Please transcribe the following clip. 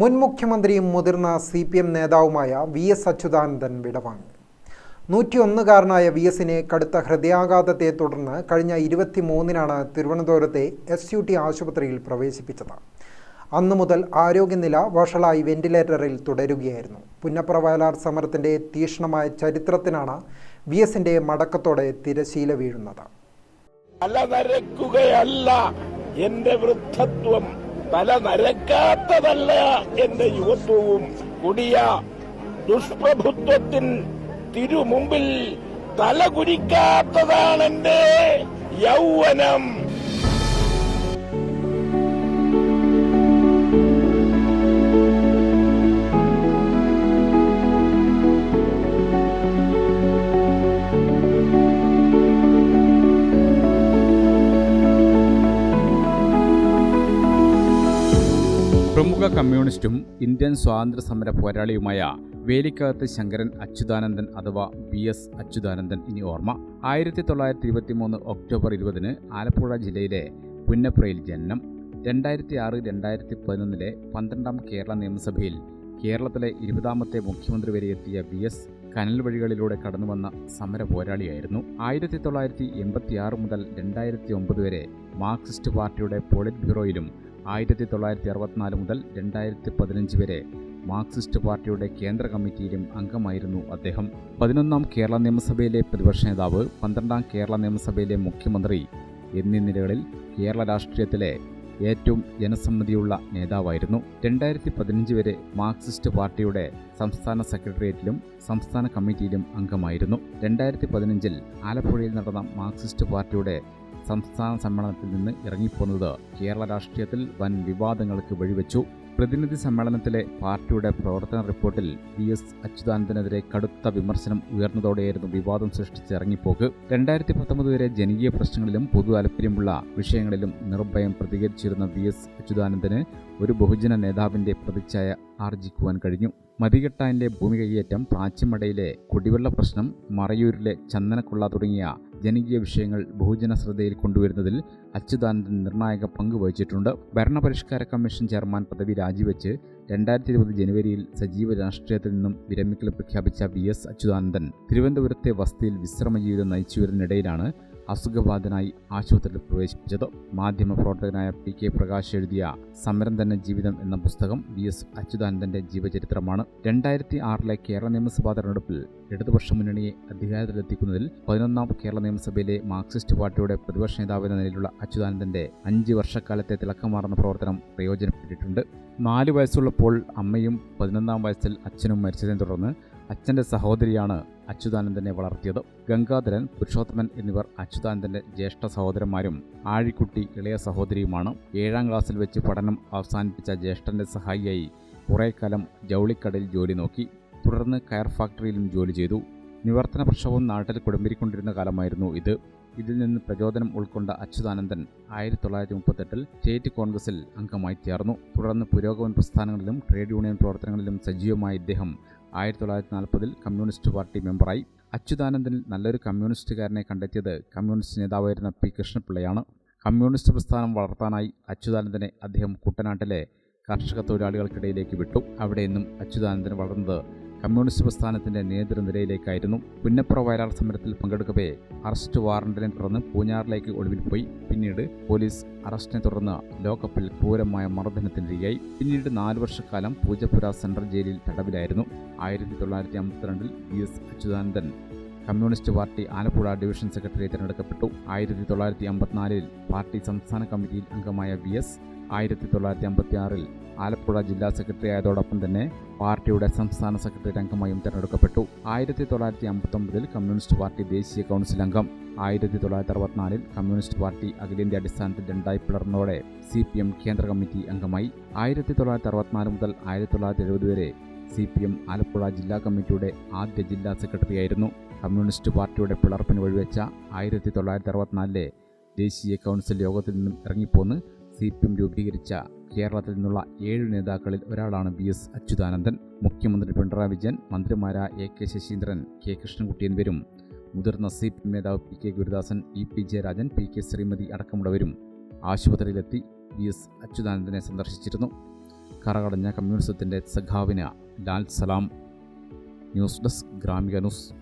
മുൻ മുഖ്യമന്ത്രിയും മുതിർന്ന സി പി എം നേതാവുമായ വി എസ് അച്യുതാനന്ദൻ വിടവാങ്ങി നൂറ്റിയൊന്നുകാരനായ വി എസിനെ കടുത്ത ഹൃദയാഘാതത്തെ തുടർന്ന് കഴിഞ്ഞ ഇരുപത്തി മൂന്നിനാണ് തിരുവനന്തപുരത്തെ എസ് യു ടി ആശുപത്രിയിൽ പ്രവേശിപ്പിച്ചത്. അന്നു മുതൽ ആരോഗ്യനില വഷളായി വെന്റിലേറ്ററിൽ തുടരുകയായിരുന്നു. പുന്നപ്രവയലാർ സമരത്തിന്റെ തീക്ഷ്ണമായ ചരിത്രത്തിനാണ് വി എസിന്റെ മടക്കത്തോടെ തിരശീല വീഴുന്നത്. എന്റെ വൃദ്ധത്വം. തല നരക്കാത്തതല്ല എന്റെ യുവത്വവും. കൊടിയ ദുഷ്പ്രഭുത്വത്തിൻ തിരുമുമ്പിൽ തല കുരിക്കാത്തതാണെന്റെ യൗവനം. പ്രമുഖ കമ്മ്യൂണിസ്റ്റും ഇന്ത്യൻ സ്വാതന്ത്ര്യ സമര പോരാളിയുമായ വേലിക്കകത്ത് ശങ്കരൻ അച്യുതാനന്ദൻ അഥവാ വി എസ് അച്യുതാനന്ദൻ ഇനി ഓർമ്മ. ആയിരത്തി തൊള്ളായിരത്തി ഇരുപത്തി മൂന്ന് ഒക്ടോബർ ഇരുപതിന് ആലപ്പുഴ ജില്ലയിലെ പുന്നപ്രയിൽ ജനനം. രണ്ടായിരത്തി ആറ് രണ്ടായിരത്തി പതിനൊന്നിലെ പന്ത്രണ്ടാം കേരള നിയമസഭയിൽ കേരളത്തിലെ ഇരുപതാമത്തെ മുഖ്യമന്ത്രി വരെ എത്തിയ വി എസ് കനൽ വഴികളിലൂടെ കടന്നുവന്ന സമര പോരാളിയായിരുന്നു. ആയിരത്തി തൊള്ളായിരത്തി എൺപത്തി ആറ് മുതൽ രണ്ടായിരത്തി ഒമ്പത് വരെ മാർക്സിസ്റ്റ് പാർട്ടിയുടെ പോളിറ്റ് ബ്യൂറോയിലും ആയിരത്തി തൊള്ളായിരത്തി അറുപത്തിനാല് മുതൽ രണ്ടായിരത്തി പതിനഞ്ച് വരെ മാർക്സിസ്റ്റ് പാർട്ടിയുടെ കേന്ദ്ര കമ്മിറ്റിയിലും അംഗമായിരുന്നു അദ്ദേഹം. പതിനൊന്നാം കേരള നിയമസഭയിലെ പ്രതിപക്ഷ നേതാവ് പന്ത്രണ്ടാം കേരള നിയമസഭയിലെ മുഖ്യമന്ത്രി എന്നീ നിലകളിൽ കേരള രാഷ്ട്രീയത്തിലെ ഏറ്റവും ജനസമ്മതിയുള്ള നേതാവായിരുന്നു. രണ്ടായിരത്തി പതിനഞ്ച് വരെ മാർക്സിസ്റ്റ് പാർട്ടിയുടെ സംസ്ഥാന സെക്രട്ടേറിയറ്റിലും സംസ്ഥാന കമ്മിറ്റിയിലും അംഗമായിരുന്നു. രണ്ടായിരത്തി പതിനഞ്ചിൽ ആലപ്പുഴയിൽ നടന്ന മാർക്സിസ്റ്റ് പാർട്ടിയുടെ സംസ്ഥാന സമ്മേളനത്തിൽ നിന്ന് ഇറങ്ങിപ്പോന്നത് കേരള രാഷ്ട്രീയത്തിൽ വൻ വിവാദങ്ങൾക്ക് വഴിവെച്ചു. പ്രതിനിധി സമ്മേളനത്തിലെ പാർട്ടിയുടെ പ്രവർത്തന റിപ്പോർട്ടിൽ വി എസ് അച്യുതാനന്ദനെതിരെ കടുത്ത വിമർശനം ഉയർന്നതോടെയായിരുന്നു വിവാദം സൃഷ്ടിച്ച് ഇറങ്ങിപ്പോക്ക്. രണ്ടായിരത്തി പത്തൊമ്പത് വരെ ജനകീയ പ്രശ്നങ്ങളിലും പൊതു താല്പര്യമുള്ള വിഷയങ്ങളിലും നിർഭയം പ്രതികരിച്ചിരുന്ന വി എസ് അച്യുതാനന്ദന് ഒരു ബഹുജന നേതാവിന്റെ പ്രതിച്ഛായ ആർജിക്കുവാൻ കഴിഞ്ഞു. മതികെട്ടാനിലെ ഭൂമി കൈയേറ്റം പ്രാച്ചിമടയിലെ കുടിവെള്ള പ്രശ്നം മറയൂരിലെ ചന്ദനക്കുള്ള തുടങ്ങിയ ജനകീയ വിഷയങ്ങൾ ബഹുജന ശ്രദ്ധയിൽ കൊണ്ടുവരുന്നതിൽ അച്യുതാനന്ദൻ നിർണായക പങ്ക് വഹിച്ചിട്ടുണ്ട്. ഭരണപരിഷ്കാര കമ്മീഷൻ ചെയർമാൻ പദവി രാജിവെച്ച് രണ്ടായിരത്തി ഇരുപത് ജനുവരിയിൽ സജീവ രാഷ്ട്രീയത്തിൽ നിന്നും വിരമിക്കൽ പ്രഖ്യാപിച്ച വി എസ് അച്യുതാനന്ദൻ തിരുവനന്തപുരത്തെ വസതിയിൽ വിശ്രമജീവിതം നയിച്ചു വരുന്നതിനിടയിലാണ് അസുഖബാധിതനായി ആശുപത്രിയിൽ പ്രവേശിപ്പിച്ചത്. മാധ്യമ പ്രവർത്തകനായ പി കെ പ്രകാശ് എഴുതിയ സമരം തന്നെ ജീവിതം എന്ന പുസ്തകം വി എസ് അച്യുതാനന്ദന്റെ ജീവചരിത്രമാണ്. രണ്ടായിരത്തി ആറിലെ കേരള നിയമസഭാ തെരഞ്ഞെടുപ്പിൽ ഇടതുപക്ഷ മുന്നണിയെ അധികാരത്തിലെത്തിക്കുന്നതിൽ പതിനൊന്നാം കേരള നിയമസഭയിലെ മാർക്സിസ്റ്റ് പാർട്ടിയുടെ പ്രതിപക്ഷ നേതാവ് എന്ന നിലയിലുള്ള അച്യുതാനന്ദന്റെ അഞ്ച് വർഷക്കാലത്തെ തിളക്കമാർന്ന പ്രവർത്തനം പ്രയോജനപ്പെട്ടിട്ടുണ്ട്. നാല് വയസ്സുള്ളപ്പോൾ അമ്മയും പതിനൊന്നാം വയസ്സിൽ അച്ഛനും മരിച്ചതിനെ തുടർന്ന് അച്ഛന്റെ സഹോദരിയാണ് അച്യുതാനന്ദനെ വളർത്തിയത് ഗംഗാധരൻ പുരുഷോത്തമൻ എന്നിവർ അച്യുതാനന്ദന്റെ ജ്യേഷ്ഠ സഹോദരന്മാരും ആഴിക്കുട്ടി ഇളയ സഹോദരിയുമാണ്. ഏഴാം ക്ലാസ്സിൽ വെച്ച് പഠനം അവസാനിപ്പിച്ച ജ്യേഷ്ഠന്റെ സഹായിയായി കുറേക്കാലം ജൗളിക്കടയിൽ ജോലി നോക്കി തുടർന്ന് കയർ ഫാക്ടറിയിലും ജോലി ചെയ്തു. നിവർത്തന പ്രക്ഷോഭം നാട്ടിൽ കുടുംബിരിക്കൊണ്ടിരുന്ന കാലമായിരുന്നു ഇത്. ഇതിൽ നിന്ന് പ്രചോദനം ഉൾക്കൊണ്ട അച്യുതാനന്ദൻ ആയിരത്തി തൊള്ളായിരത്തി മുപ്പത്തെട്ടിൽ സ്റ്റേറ്റ് കോൺഗ്രസിൽ അംഗമായി ചേർന്നു. തുടർന്ന് പുരോഗമന പ്രസ്ഥാനങ്ങളിലും ട്രേഡ് യൂണിയൻ പ്രവർത്തനങ്ങളിലും സജീവമായ ഇദ്ദേഹം ആയിരത്തി തൊള്ളായിരത്തി നാൽപ്പതിൽ കമ്മ്യൂണിസ്റ്റ് പാർട്ടി മെമ്പറായി അച്യുതാനന്ദനിൽ നല്ലൊരു കമ്മ്യൂണിസ്റ്റുകാരനെ കണ്ടെത്തിയത് കമ്മ്യൂണിസ്റ്റ് നേതാവായിരുന്ന പി കൃഷ്ണപിള്ളയാണ്. കമ്മ്യൂണിസ്റ്റ് പ്രസ്ഥാനം വളർത്താനായി അച്യുതാനന്ദനെ അദ്ദേഹം കുട്ടനാട്ടിലെ കർഷക തൊഴിലാളികൾക്കിടയിലേക്ക് വിട്ടു. അവിടെ നിന്നും അച്യുതാനന്ദൻ വളർന്നത് കമ്മ്യൂണിസ്റ്റ് പ്രസ്ഥാനത്തിന്റെ നേതൃനിരയിലേക്കായിരുന്നു പുന്നപ്ര വയലാർ സമരത്തിൽ പങ്കെടുക്കവേ. അറസ്റ്റ് വാറണ്ടിനെ തുടർന്ന് പൂഞ്ഞാറിലേക്ക് ഒളിവിൽ പോയി. പിന്നീട് പോലീസ് അറസ്റ്റിനെ തുടർന്ന് ലോക്കപ്പിൽ ക്രൂരമായ മർദ്ദനത്തിനിരയായി. പിന്നീട് നാല് വർഷക്കാലം പൂജപ്പുര സെൻട്രൽ ജയിലിൽ തടവിലായിരുന്നു. ആയിരത്തി തൊള്ളായിരത്തി അമ്പത്തിരണ്ടിൽ V S Achuthanandan communist party Alappuzha division secretary തിരഞ്ഞെടുക്കപ്പെട്ടു. ആയിരത്തി തൊള്ളായിരത്തി അമ്പത്തിനാലിൽ പാർട്ടി സംസ്ഥാന കമ്മിറ്റിയിൽ അംഗമായ വി എസ് ആയിരത്തി തൊള്ളായിരത്തി അമ്പത്തി ആറിൽ ആലപ്പുഴ ജില്ലാ സെക്രട്ടറി ആയതോടൊപ്പം തന്നെ പാർട്ടിയുടെ സംസ്ഥാന സെക്രട്ടറി അംഗമായും തിരഞ്ഞെടുക്കപ്പെട്ടു. ആയിരത്തി തൊള്ളായിരത്തി അമ്പത്തൊമ്പതിൽ കമ്മ്യൂണിസ്റ്റ് പാർട്ടി ദേശീയ കൗൺസിൽ അംഗം. ആയിരത്തി തൊള്ളായിരത്തി അറുപത്തിനാലിൽ കമ്മ്യൂണിസ്റ്റ് പാർട്ടി അഖിലേന്ത്യാ അടിസ്ഥാനത്തിൽ രണ്ടായി പിളർന്നതോടെ സി പി എം കേന്ദ്ര കമ്മിറ്റി അംഗമായി. ആയിരത്തി തൊള്ളായിരത്തി അറുപത്തിനാല് മുതൽ ആയിരത്തി തൊള്ളായിരത്തി എഴുപത് വരെ സി പി എം ആലപ്പുഴ ജില്ലാ കമ്മിറ്റിയുടെ ആദ്യ ജില്ലാ സെക്രട്ടറി ആയിരുന്നു. കമ്മ്യൂണിസ്റ്റ് പാർട്ടിയുടെ പിളർപ്പിന് വഴിവെച്ച ആയിരത്തി തൊള്ളായിരത്തി അറുപത്തിനാലിലെ ദേശീയ കൗൺസിൽ യോഗത്തിൽ നിന്നും ഇറങ്ങിപ്പോന്ന് സി പി എം രൂപീകരിച്ച കേരളത്തിൽ നിന്നുള്ള ഏഴ് നേതാക്കളിൽ ഒരാളാണ് ബി എസ് അച്യുതാനന്ദൻ. മുഖ്യമന്ത്രി പിണറായി വിജയൻ മന്ത്രിമാരായ A K Saseendran K Krishnankutty എന്നിവരും. മുതിർന്ന സി പി എം നേതാവ് P K Gurudasan E P Jayarajan P K Sreemathi അടക്കമുള്ളവരും ആശുപത്രിയിലെത്തി വി എസ് അച്യുതാനന്ദനെ സന്ദർശിച്ചിരുന്നു. കറകടഞ്ഞ കമ്മ്യൂണിസത്തിന്റെ സഖാവിന ലാൽ സലാം. News desk Gramika news.